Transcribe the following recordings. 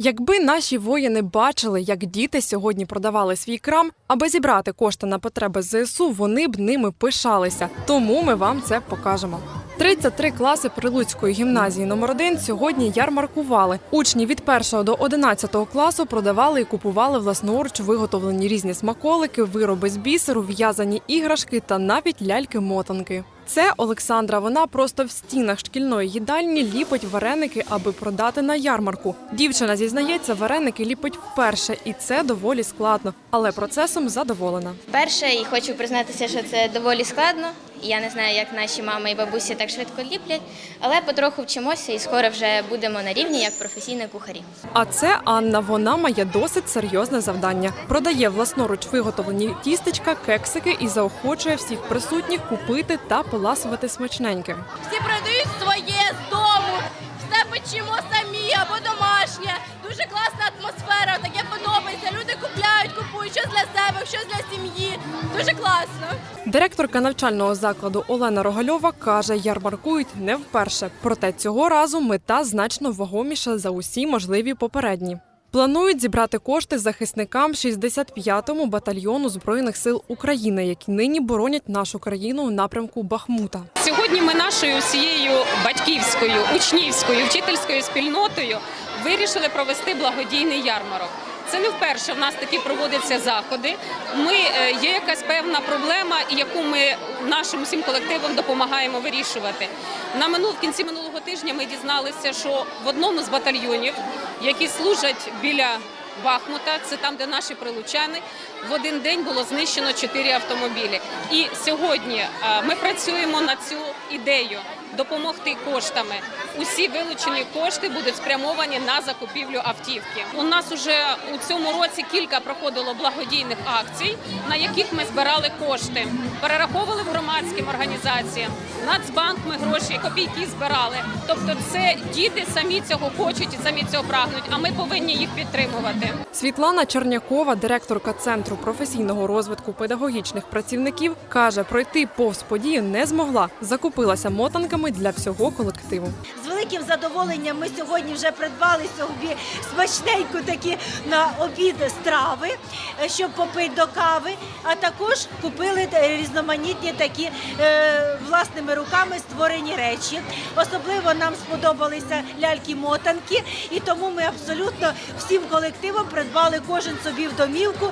Якби наші воїни бачили, як діти сьогодні продавали свій крам, аби зібрати кошти на потреби ЗСУ, вони б ними пишалися. Тому ми вам це покажемо. 33 класи Прилуцької гімназії номер 1 сьогодні ярмаркували. Учні від 1 до 11 класу продавали і купували власноруч виготовлені різні смаколики, вироби з бісеру, в'язані іграшки та навіть ляльки-мотанки. Це Олександра. Вона просто в стінах шкільної їдальні ліпить вареники, аби продати на ярмарку. Дівчина зізнається, вареники ліпить вперше, і це доволі складно, але процесом задоволена. Перше, і хочу признатися, що це доволі складно. Я не знаю, як наші мами і бабусі так швидко ліплять, але потроху вчимося і скоро вже будемо на рівні як професійні кухарі. А це Анна. Вона має досить серйозне завдання. Продає власноруч виготовлені тістечка, кексики і заохочує всіх присутніх купити та поласувати смачненьке. всі продають своє щось для себе, щось для сім'ї. Дуже класно. Директорка навчального закладу Олена Рогальова каже, ярмаркують не вперше. Проте цього разу мета значно вагоміша за усі можливі попередні. Планують зібрати кошти захисникам 65-му батальйону збройних сил України, які нині боронять нашу країну у напрямку Бахмута. Сьогодні ми нашою усією батьківською, учнівською, вчительською спільнотою вирішили провести благодійний ярмарок. Це не вперше в нас такі проводяться заходи. Ми е, є якась певна проблема, яку ми нашим всім колективом допомагаємо вирішувати. На минул в кінці минулого тижня ми дізналися, що в одному з батальйонів, які служать біля Бахмута, це там, де наші прилучани, в один день було знищено чотири автомобілі. І сьогодні е, ми працюємо на цю ідею допомогти коштами. Усі вилучені кошти будуть спрямовані на закупівлю автівки. У нас уже у цьому році кілька проходило благодійних акцій, на яких ми збирали кошти, перераховували в громадським організаціям. Нацбанк ми гроші копійки збирали. Тобто, це діти самі цього хочуть і самі цього прагнуть. А ми повинні їх підтримувати. Світлана Чернякова, директорка центру професійного розвитку педагогічних працівників, каже, пройти повз подію не змогла. Закупилася мотанками для всього колективу. З великим задоволенням ми сьогодні вже придбали собі смачненьку такі на обід страви, е, щоб попити до кави. А також купили е, різноманітні такі е, власними руками створені речі. Особливо нам сподобалися ляльки-мотанки, і тому ми абсолютно всім колективом придбали кожен собі в домівку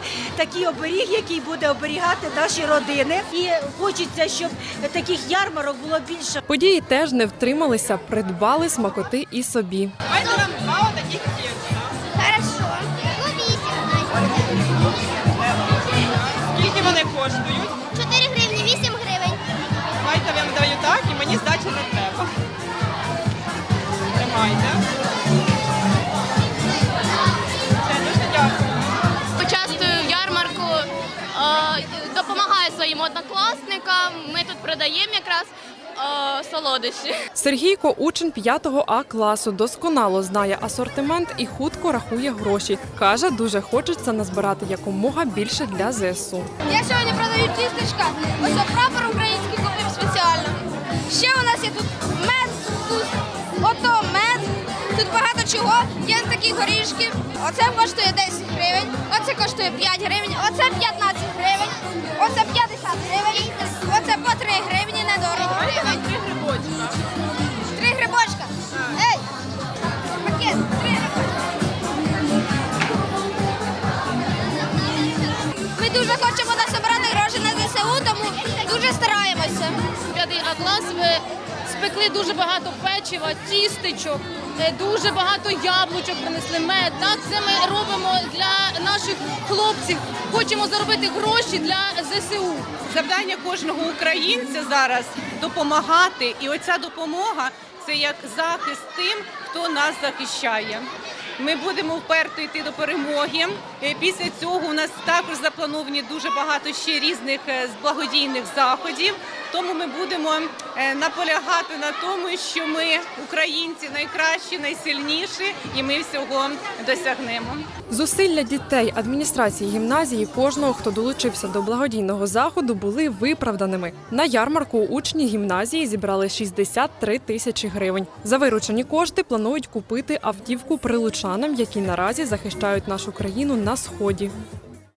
такий оберіг, який буде оберігати наші родини. І хочеться, щоб таких ярмарок було більше. Події теж не втрималися, придбали смакоти і собі. Хорошо. Допомагаю своїм однокласникам. Ми тут продаємо якраз е, солодощі. Сергійко, учень 5 А класу, досконало знає асортимент і хутко рахує гроші. Каже, дуже хочеться назбирати якомога більше для ЗСУ. Я сьогодні продаю тістечка. Ось прапор український купив спеціально. Ще у нас є тут мед, тут ото мед. Тут багато чого. Є такі горішки. Оце коштує 10 гривень, оце коштує 5 гривень, оце 15 гривень, оце 50 гривень, оце по 3 гривні недорого. Давайте нам три грибочка. Три грибочка. Ей! Пакет, три грибочка. Ми дуже хочемо насобирати гроші на ЗСУ, тому дуже стараємося. П'ятий А клас ви спекли дуже багато печива, тістечок, е, дуже багато яблучок принесли мед. Так, це ми наших хлопців. Хочемо заробити гроші для ЗСУ. Завдання кожного українця зараз допомагати. І оця допомога це як захист тим, хто нас захищає. Ми будемо вперто йти до перемоги. Е, Після цього у нас також заплановані дуже багато ще різних е, благодійних заходів. Тому ми будемо е, наполягати на тому, що ми українці найкращі, найсильніші, і ми всього досягнемо. Зусилля дітей адміністрації гімназії, кожного, хто долучився до благодійного заходу, були виправданими. На ярмарку учні гімназії зібрали 63 тисячі гривень. За виручені кошти планують купити автівку прилучанам, які наразі захищають нашу країну на сході.